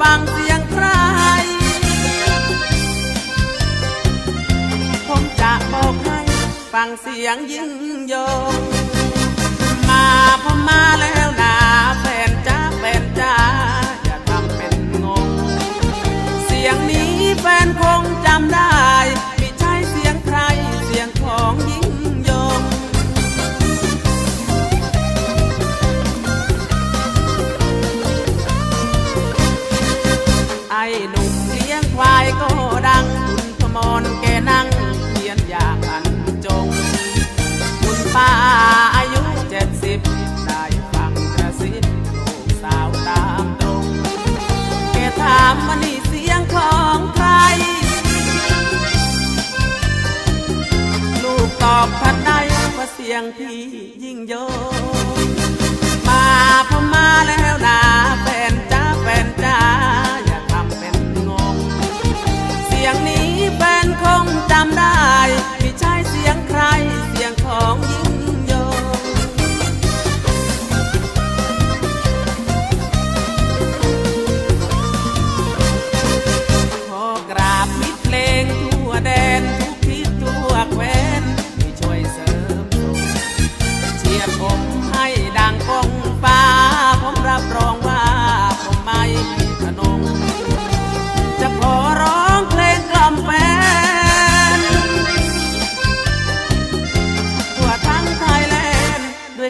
ฟังเสียงใคร ผมจะบอกให้ฟังเสียงยิ่งยง มาพมมาเลย ยงพี่ยิ่งยง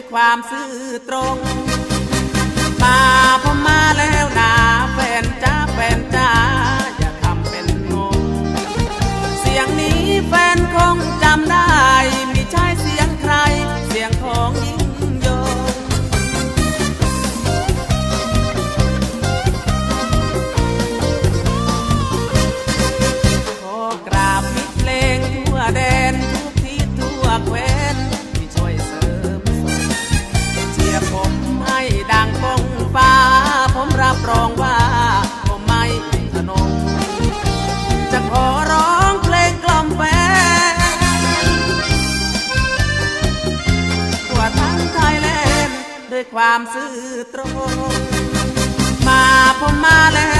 ยความซื่อตรง มาพอมาแล้วนา ความซื่อตรง มาผมมาแล้ว